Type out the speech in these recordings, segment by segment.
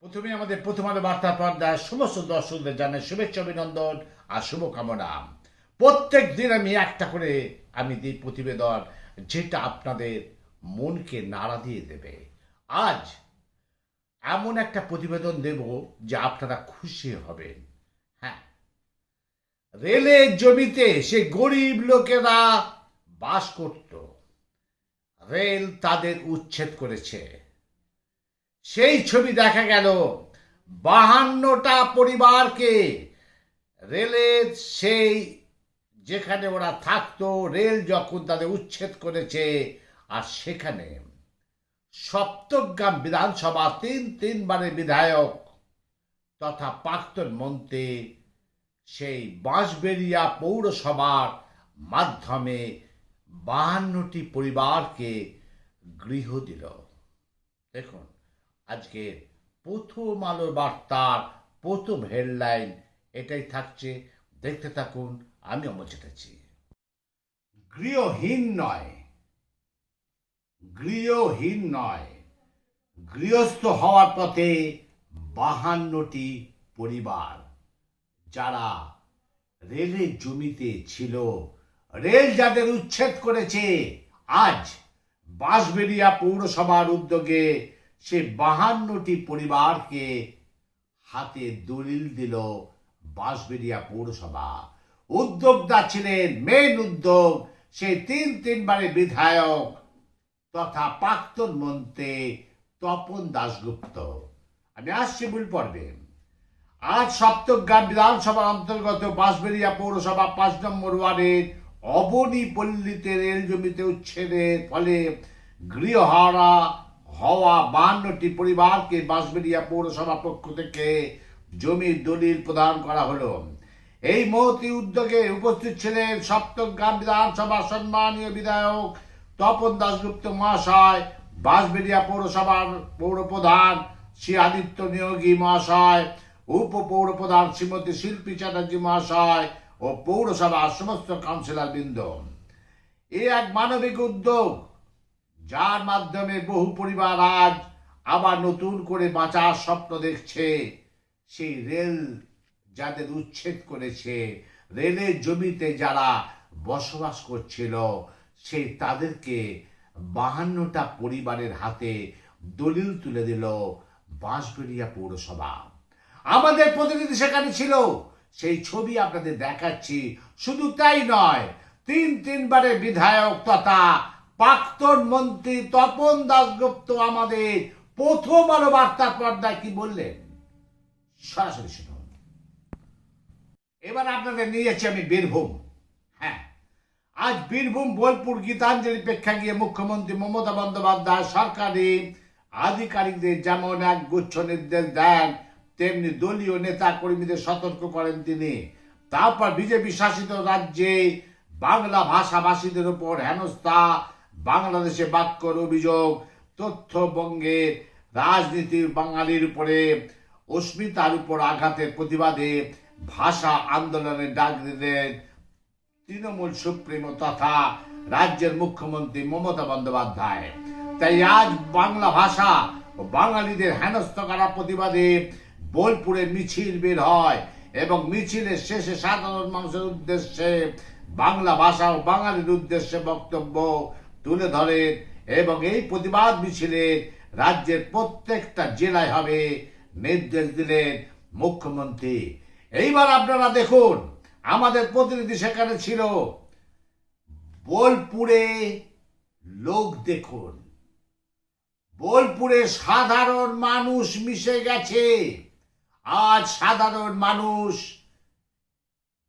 প্রথমে আমাদের প্রথম আলো বার্তা পর্দায় সমস্ত দর্শকদের জানাই শুভেচ্ছা, অভিনন্দন আর শুভকামনা। প্রত্যেক দিন আমি একটা করে আমি দিই প্রতিবেদন, যেটা আপনাদের মনকে নাড়া দিয়ে দেবে। আজ এমন একটা প্রতিবেদন দেব যে আপনারা খুশি হবেন। হ্যাঁ। রেলের জমিতে সে গরিব লোকেরা বাস করত। রেল তাদের উচ্ছেদ করেছে। সেই ছবি দেখা গেল। বাহান্নটা পরিবারকে রেলের সেই যেখানে ওরা থাকতো, রেল যখন তাদের উচ্ছেদ করেছে আর সেখানে সপ্তগ্রাম বিধানসভা তিন তিনবারের বিধায়ক তথা প্রাক্তন মন্ত্রী সেই বাঁশবেরিয়া পৌরসভার মাধ্যমে বাহান্নটি পরিবারকে গৃহ দিল। দেখুন আজকে প্রথম আলোর বার্তার প্রথম হেডলাইন এটাই থাকছে। দেখতে থাকুন, আমি অমর চ্যাটার্জি। গৃহহীন নয় গৃহহীন নয়, গৃহস্থ হওয়ার পথে বাহান্নটি পরিবার, যারা রেলের জমিতে ছিল। রেল যাদের উচ্ছেদ করেছে, আজ বাঁশবেরিয়া পৌরসভার উদ্যোগে সে বাহান্নটি পরিবারকে হাতে দলিল দিল বাঁশবেরিয়া পৌরসভা। উদ্যোক্তা ছিলেন মেন উদ্যোগ সেই তিন তিনবারের বিধায়ক তথা প্রাক্তন মন্ত্রী তপন দাশগুপ্ত। আমি আসছি মূল পর্বে। আজ সপ্তগ্রাম বিধানসভার অন্তর্গত বাঁশবেরিয়া পৌরসভা পাঁচ নম্বর ওয়ার্ডের অবনী পল্লীতে রেল জমিতে উচ্ছেদের ফলে গৃহহারা হওয়া বান্নটি পরিবারকে বাঁশবেরিয়া পৌরসভা পক্ষ থেকে জমির দলিল প্রদান করা হলো। এই মহতি উদ্যোগে উপস্থিত ছিলেন সপ্তগ্রাম বিধানসভা সম্মানীয় বিধায়ক তপন দাশগুপ্ত মহাশয় বাঁশবেরিয়া পৌরসভার পৌর প্রধান শ্রী আদিত্য নিয়োগী মহাশয় উপ পৌর প্রধান শ্রীমতী শিল্পী চ্যাটার্জি মহাশয় ও পৌরসভার সমস্ত কাউন্সিলর বৃন্দ এ এক মানবিক উদ্যোগ। যার মাধ্যমে বহু পরিবার আজ আবার নতুন করে বাঁচার স্বপ্ন দেখছে। সেই রেল যাদের উচ্ছেদ করেছে, রেলের জমিতে যারা বসবাস করছিল সেই তাদেরকে বাহান্নটা পরিবারের হাতে দলিল তুলে দিল বাঁশবেরিয়া পৌরসভা। আমাদের প্রতিনিধি সেখানে ছিল। সেই ছবি আপনাদের দেখাচ্ছি। শুধু তাই নয়, তিন তিনবারের বিধায়ক তথা প্রাক্তন মন্ত্রী তপন দাসগুপ্ত আমাদের প্রথম আলো বার্তার পর্দায় কি বললেন? সরাসরি শুনুন। এবার আপনাদের নিয়ে যাচ্ছি আমি বীরভূম। হ্যাঁ আজ বীরভূম, বোলপুর, গীতাঞ্জলি প্রেক্ষাগৃহে মুখ্যমন্ত্রী মমতা বন্দ্যোপাধ্যায় সরকারি আধিকারিকদের যেমন এক গুচ্ছ নির্দেশ দেন, তেমনি দলীয় নেতা কর্মীদের সতর্ক করেন তিনি। তারপর বিজেপি শাসিত রাজ্যে বাংলা ভাষাভাষীদের উপর হেনস্থা বাংলাদেশে বাক্যর অভিযোগ তথ্যবঙ্গের রাজনীতির বাঙালির উপরে, অস্মিতার উপর আঘাতের প্রতিবাদে ভাষা আন্দোলনের ডাক দিলেন তৃণমূল সুপ্রিমো তথা রাজ্যের মুখ্যমন্ত্রী মমতা বন্দ্যোপাধ্যায়। তাই আজ বাংলা ভাষা ও বাঙালিদের হেনস্থ করা প্রতিবাদে বোলপুরে মিছিল বের হয় এবং মিছিলের শেষে সাধারণ মানুষের উদ্দেশ্যে বাংলা ভাষা ও বাঙালির উদ্দেশ্যে বক্তব্য তুলে ধরেন এবং এই প্রতিবাদ মিছিলে রাজ্যের প্রত্যেকটা জেলায় হবে নির্দেশ দিলেন মুখ্যমন্ত্রী। এইবার আপনারা দেখুন, আমাদের প্রতিনিধি সেখানে ছিল। বোলপুরে লোক দেখুন। বোলপুরে সাধারণ মানুষ মিশে গেছে। আজ সাধারণ মানুষ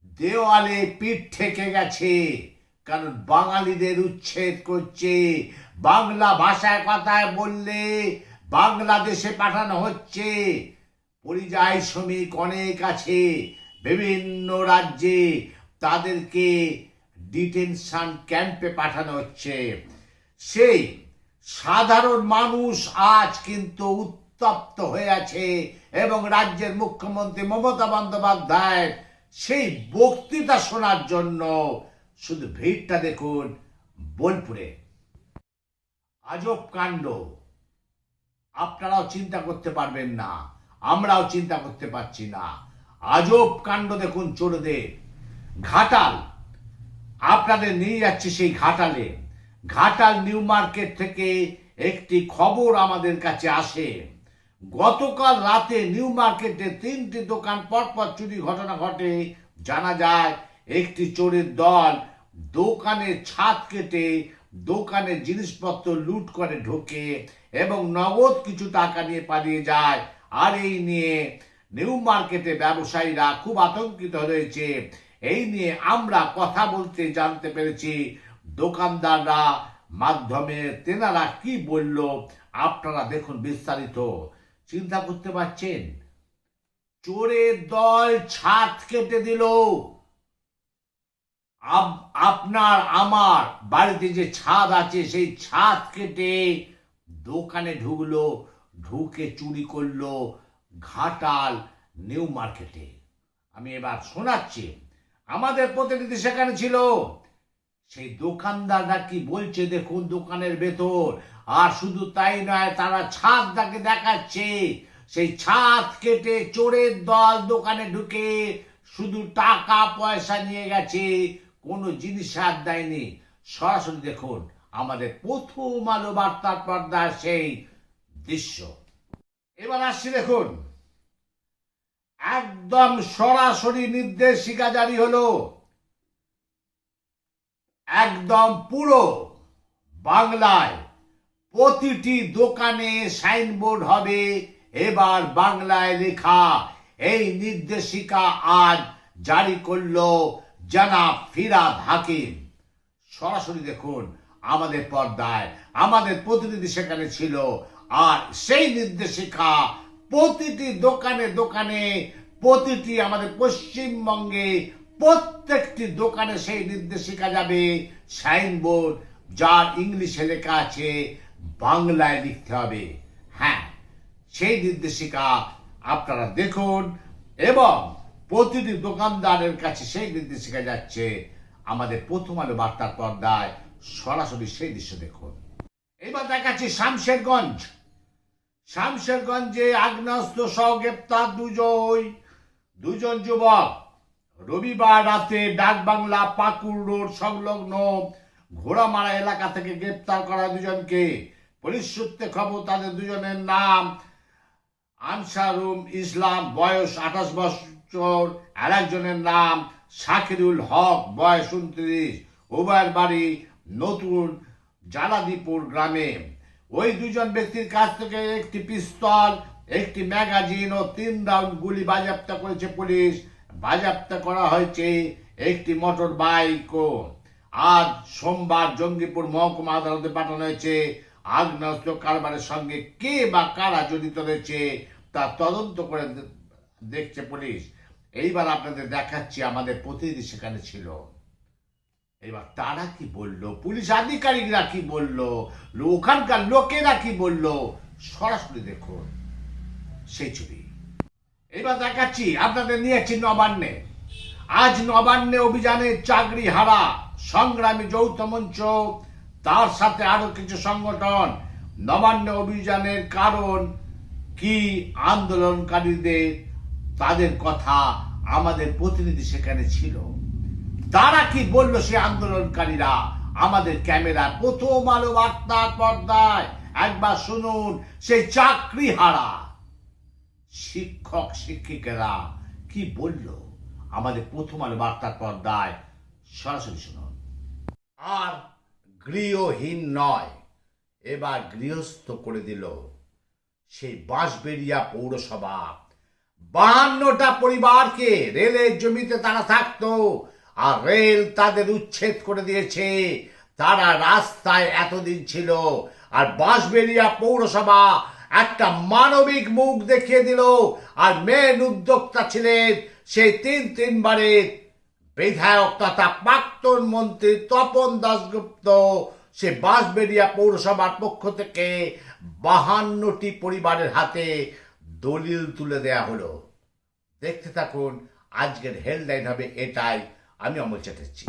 দেওয়ালে পিঠ ঠেকে গেছে। কারণ বাঙালিদের উচ্ছেদ করছে। বাংলা ভাষায় কথায় বললে বাংলাদেশে পাঠানো হচ্ছে। পরিযায়ী শ্রমিক অনেক আছে, বিভিন্ন রাজ্যে তাদেরকে ডিটেনশন ক্যাম্পে পাঠানো হচ্ছে। সেই সাধারণ মানুষ আজ কিন্তু উত্তপ্ত হয়ে আছে এবং রাজ্যের মুখ্যমন্ত্রী মমতা বন্দ্যোপাধ্যায় সেই বক্তৃতা শোনার জন্য শুধু ভিড়টা দেখুন বোলপুরে। আজব কাণ্ড। আপনারাও চিন্তা করতে পারবেন না, আমরাও চিন্তা করতে পারছি না। আজব কাণ্ড দেখুন চোরদের। ঘাটাল। আপনাদের নিয়ে যাচ্ছে সেই ঘাটালে। ঘাটাল নিউ মার্কেট থেকে একটি খবর আমাদের কাছে আসে। গতকাল রাতে নিউ মার্কেটে তিনটি দোকান পরপর চুরি ঘটনা ঘটে। জানা যায়, একটি চোরের দল দোকানের ছাদ কেটে দোকানের জিনিসপত্র লুট করে ঢোকে এবং নগদ কিছু টাকা নিয়ে পালিয়ে যায়। আর এই নিয়ে নিউ মার্কেটে ব্যবসায়ীরা খুব আতঙ্কিত রয়েছে। এই নিয়ে আমরা কথা বলতে জানতে পেরেছি, দোকানদাররা মাধ্যমে তেনারা কি বলল, আপনারা দেখুন বিস্তারিত। চিন্তা করতে পারছেন? চোরের দল ছাদ কেটে দিল। আপনার আমার বাড়িতে যে ছাদ আছে, সেই ছাদ কেটে দোকানে ঢুকলো, ঢুকে চুরি করল ঘাটাল নিউ মার্কেটে। আমি এবার শোনাচ্ছি, আমাদের প্রতিনিধি সেখানে ছিল? সেই দোকানদাররা কি বলছে? দেখুন দোকানের ভেতর। আর শুধু তাই নয়, তারা ছাদটাকে দেখাচ্ছে। সেই ছাদ কেটে চোরের দল দোকানে ঢুকে শুধু টাকা পয়সা নিয়ে গেছে। কোনো জিনিস হাত দেয়নি। সরাসরি দেখুন, আমাদের প্রথম আলো বার্তার পর্দার সেই দৃশ্য। এবার আসছি দেখুন। একদম সরাসরি নির্দেশিকা জারি হলো। একদম পুরো বাংলায় প্রতিটি দোকানে সাইনবোর্ড হবে, এবার বাংলায় লেখা। এই নির্দেশিকা আজ জারি করল জনাব ফিরাদ হাকিম, সরাসরি দেখুন আমাদের পর্দায়। আমাদের প্রতিনিধি সেখানে ছিল আর সেই নির্দেশিকা প্রতিটি দোকানে দোকানে, প্রতিটি আমাদের পশ্চিমবঙ্গে প্রত্যেকটি দোকানে সেই নির্দেশিকা যাবে। সাইনবোর্ড যার ইংলিশে লেখা আছে, বাংলায় লিখতে হবে। হ্যাঁ সেই নির্দেশিকা আপনারা দেখুন এবং প্রতিটি দোকানদারের কাছে সেই নির্দেশিকা যাচ্ছে। আমাদের প্রথম আলো বার্তার পর্দায় সরাসরি সেই দৃশ্য দেখুন। এবার দেখাচ্ছি শামশেরগঞ্জ। শামশেরগঞ্জে আগ্নেয়াস্ত্র সহ গ্রেপ্তার দুজন দুজন যুবক। রবিবার রাতে ডাকবাংলা পাকুর রোড সংলগ্ন ঘোড়ামারা এলাকা থেকে গ্রেপ্তার করা দুজনকে। পুলিশ সূত্রে খবর, তাদের দুজনের নাম আনসারুম ইসলাম, বয়স আঠাশ বছর। আর একজনের নাম শাকিরুল হক, বয়স উনত্রিশ, উভয়ের বাড়ি নতুন জালাদিপুর গ্রামে। ওই দুজন ব্যক্তির কাছ থেকে একটি পিস্তল, একটি ম্যাগাজিন ও তিন রাউন্ড গুলি বাজেয়াপ্ত করেছে পুলিশ। বাজেয়াপ্ত করা হয়েছে একটি মোটর বাইকও। আজ সোমবার জঙ্গিপুর মহকুমা আদালতে পাঠানো হয়েছে আগ্নেয়াস্ত্র কারবারের সঙ্গে কে বা কারা জড়িত রয়েছে তা তদন্ত করে দেখছে পুলিশ। এইবার আপনাদের দেখাচ্ছি, আমাদের প্রতিনিধি সেখানে ছিল। এবার তারা কি বলল? পুলিশ আধিকারিকরা কি বলল? ওখানকার লোকেরা কি বলল? সরাসরি দেখুন সেই ছবি। এবার দেখাচ্ছি, আপনাদের নিয়েছি নবান্নে। আজ নবান্নে অভিযানে চাকরি হারা, সংগ্রামী যৌথ মঞ্চ, তার সাথে আরও কিছু সংগঠন। নবান্ন অভিযানের কারণ কি আন্দোলনকারীদের তাদের কথা আমাদের প্রতিনিধি সেখানে ছিল। তারা কি বলল সে আন্দোলনকারীরা? আমাদের ক্যামেরা প্রথম আলো বার্তার পর্দায়। একবার শুনুন সেই চাকরি হারা। শিক্ষক, শিক্ষিকারা কি বলল? আমাদের প্রথম আলো বার্তার পর্দায়। সরাসরি শুনুন। আর গৃহহীন নয়, এবার গৃহস্থ করে দিল সেই বাঁশবেরিয়া পৌরসভা। বাহান্নটা পরিবারকে রেলের জমিতে তারা থাকতো, আর রেল তাদের উচ্ছেদ করে দিয়েছে। তারা রাস্তায় এতদিন ছিল, আর বাঁশবেরিয়া পৌরসভা একটা মানবিক মুখ দেখিয়ে দিল, আর মেন উদ্যোক্তা ছিলেন সেই তিন তিনবারের বিধায়ক তথা প্রাক্তন মন্ত্রী তপন দাশগুপ্ত। সে বাঁশবেরিয়া পৌরসভার পক্ষ থেকে বাহান্নটি পরিবারের হাতে দলিল তুলে দেয়া হলো। দেখতে থাকুন আজকের হেডলাইন হবে এটাই। আমি অমল চ্যাটার্জি।